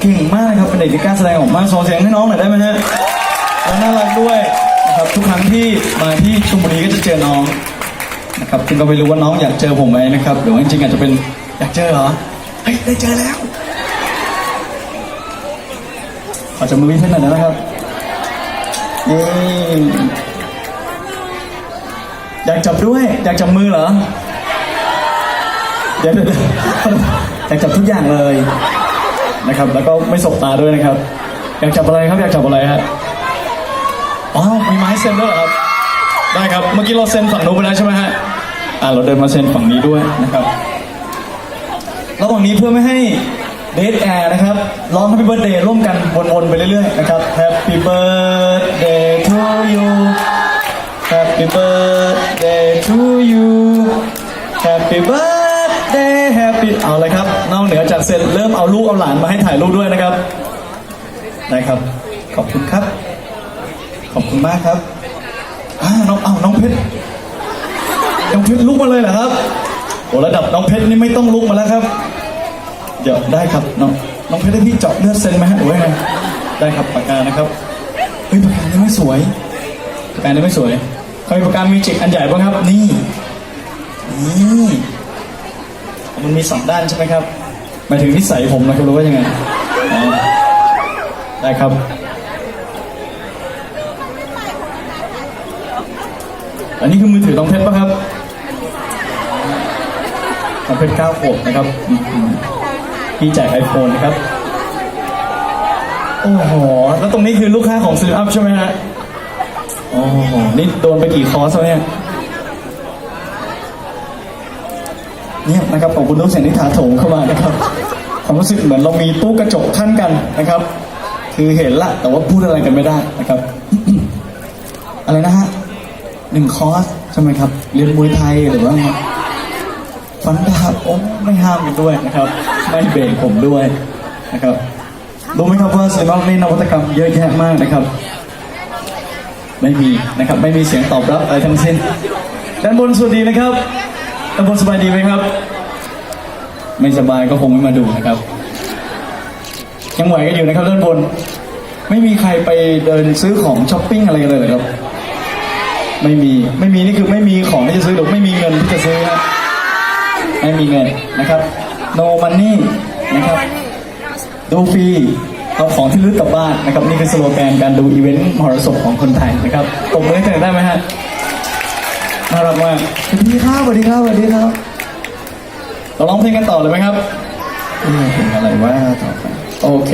เก่งมากนะครับเป็นเด็กที่กล้าแสดงออกมากส่งเสียงให้น้องหน่อยได้ไหมฮะแล้วน่ารักด้วยนะครับทุกครั้งที่มาที่ชลบุรีก็จะเจอน้องนะครับซึ่งก็ไม่รู้ว่าน้องอยากเจอผมไหมนะครับหรือว่าจริงๆอาจจะเป็นอยากเจอเหรอเฮ้ยได้เจอแล้วขอจับมือพี่เพื่อนหน่อยได้ไหมครับเย้อยากจับด้วย อยากจับมือเหรอเดี๋ยวเดี๋ยวเดี๋ยวอยากจับทุกอย่างเลย นะครับ แล้วก็ไม่สบตาด้วยนะครับ อยากจับอะไรครับ อยากจับอะไรฮะอ๋อมีไม้เซ็นด้วยเหรอครับ ได้ครับ เมื่อกี้เราเซ็นฝั่งนู้นไปแล้วใช่ไหมฮะ อ่าเราเดินมาเซ็นฝั่งนี้ด้วยนะครับ ระหว่างนี้เพื่อไม่ให้เดทแอร์นะครับ ร้อง Happy Birthday ร่วมกันวนๆไปเรื่อยๆนะครับ Happy Birthday to you Happy Birthday to you Happy Birthday Happy เอาเลยครับนอกเหนือจากเสร็จเริ่มเอาลูกเอาหลานมาให้ถ่ายรูปด้วยนะครับได้ครับ ขอบคุณครับ ขอบคุณมากครับอ่าน้องเอาน้องเพชรน้องเพชรลุกมาเลยเหรอครับโอ้ระดับน้องเพชรนี่ไม่ต้องลุกมาแล้วครับ เดี๋ยวได้ครับน้องน้องเพชรให้พี่เจาะเลือดเซนไหมฮะหรือว่าไงได้ครับปากกานะครับเฮ้ยปากกานี่ไม่สวยปากกานี่ไม่สวยใครปากกามีจิกอันใหญ่บ้างครับนี่นี่ มันมีสองด้านใช่ไหมครับหมายถึงนิสัยผมนะครับรู้ว่ายังไงได้ครับ อันนี้คือมือถือน้องเพชรป่ะครับน้องเพชรเก้าขวบนะครับพี่จ่ายไอโฟนนะครับ โอ้โห แล้วตรงนี้คือลูกค้าของซื้ออัพใช่ไหมฮะ โอ้โห นี่โดนไปกี่คอร์สแล้วเนี่ย เนี่ยนะครับขอบคุณทุกเสียงที่ถาโถมเข้ามานะครับความรู้สึกเหมือนเรามีตู้กระจกขั้นกันนะครับ คือเห็นละแต่ว่าพูดอะไรกันไม่ได้นะครับ อะไรนะฮะหนึ่งคอร์สใช่ไหมครับ เรียนมวยไทยหรือว่าฟันดาบโอ้ไม่ห้ามกันด้วยนะครับ ไม่เบรกผมด้วยนะครับรู้ไหมครับว่าเซนอกนี่นวัตกรรมเยอะแยะมากนะครับ ไม่มีนะครับ ไม่มีเสียงตอบรับอะไรทั้งสิ้นด้านบนสวัสดีนะครับ ด้านบนสบายดีไหมครับ ไม่สบายก็คงไม่มาดูนะครับ ยังไหวกันอยู่นะครับด้านบน ไม่มีใครไปเดินซื้อของช้อปปิ้งอะไรกันเลยเหรอครับ ไม่มี ไม่มีนี่คือไม่มีของที่จะซื้อหรือไม่มีเงินที่จะซื้อนะไม่มีเงินนะครับ no money นะครับ ดูฟรีเอาของที่ลึกกลับบ้านนะครับ นี่คือสโลแกนการดูอีเวนต์มหรสพของคนไทยนะครับตบมือให้กันหน่อได้ไหมฮะ รักมากสวัสดีครับสวัสดีครับสวัสดีครับเราร้องเพลงกันต่อเลยไหมครับเออเพลงอะไรว่าต่อไปโอเค